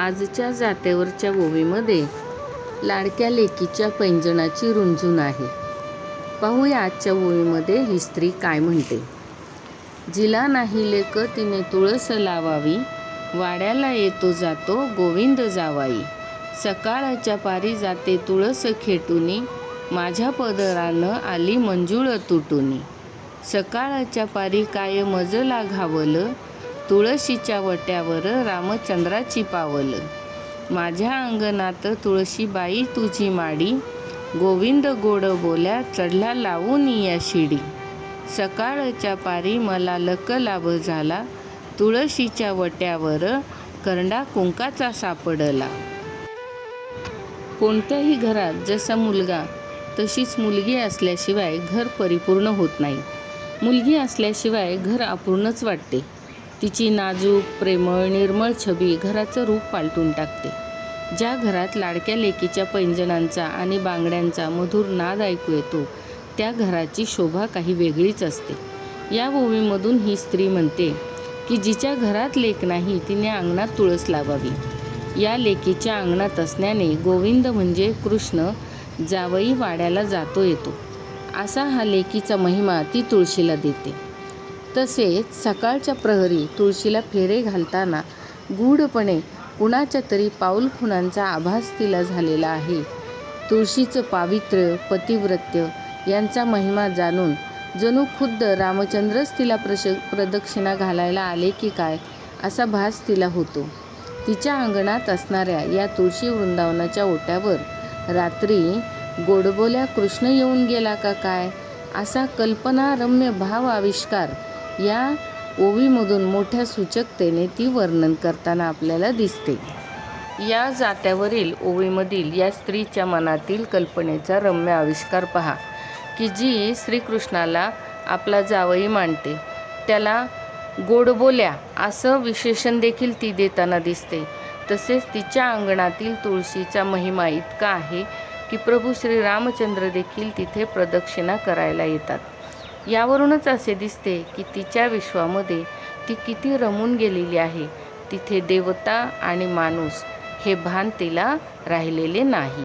आजच्या जात्यावरच्या ओवीमध्ये लाडक्या लेकीच्या पैंजणाची रुंजून आहे. पाहूया आजच्या ओवीमध्ये ही स्त्री काय म्हणते. जिला नाही लेक तिने तुळस लावावी. वाड्याला येतो जातो गोविंद जावाई. सकाळच्या पारी जाते तुळस खेटुनी. माझ्या पदरानं आली मंजुळ तुटुनी. सकाळच्या पारी काय मजला घावलं. तुळशीच्या वट्यावर रामचंद्राची पावल. माझ्या अंगणात तुळशीबाई तुझी माडी. गोविंद गोड बोल्या चढला लावून या शिडी. सकाळच्या पारी मला लक लाभ झाला. तुळशीच्या वट्यावर करंडा कुंकाचा सापडला. कोणत्याही घरात जसा मुलगा तशीच मुलगी असल्याशिवाय घर परिपूर्ण होत नाही. मुलगी असल्याशिवाय घर अपूर्णच वाटते. तिची नाजूक प्रेमळ निर्मळ छबी घराचं रूप पालटून टाकते. ज्या घरात लाडक्या लेकीच्या पैंजणांचा आणि बांगड्यांचा मधुर नाद ऐकू येतो त्या घराची शोभा काही वेगळीच असते. या ओवीमधून ही स्त्री म्हणते की जिच्या घरात लेक नाही तिने अंगणात तुळस लावावी. या लेकीच्या अंगणात असण्याने गोविंद म्हणजे कृष्ण जावई वाड्याला जातो येतो. असा हा लेकीचा महिमा ती तुळशीला देते. तसेच सकाळच्या प्रहरी तुळशीला फेरे घालताना गूढपणे कुणाच्या तरी पाऊल खुणांचा आभास तिला झालेला आहे. तुळशीचं पावित्र्य पतिव्रत्य यांचा महिमा जाणून जणू खुद्द रामचंद्रच तिला प्रश प्रदक्षिणा घालायला आले की काय असा भास तिला होतो. तिच्या अंगणात असणाऱ्या या तुळशी वृंदावनाच्या ओट्यावर रात्री गोडबोल्या कृष्ण येऊन गेला का काय असा कल्पनारम्य भाव आविष्कार या ओवीमधून मोठ्या सूचकतेने ती वर्णन करताना आपल्याला दिसते. या जात्यावरील ओवीमधील या स्त्रीच्या मनातील कल्पनेचा रम्य आविष्कार पहा की जी श्रीकृष्णाला आपला जावई मानते. त्याला गोडबोल्या असं विशेषण देखील ती देताना दिसते. तसेच तिच्या अंगणातील तुळशीचा महिमा इतका आहे की प्रभू श्री रामचंद्र देखील तिथे प्रदक्षिणा करायला येतात. यावरूनच असे दिसते की तिच्या विश्वामध्ये ती किती रमून गेलेली आहे. तिथे देवता आणि माणूस हे भान तिला राहिलेले नाही.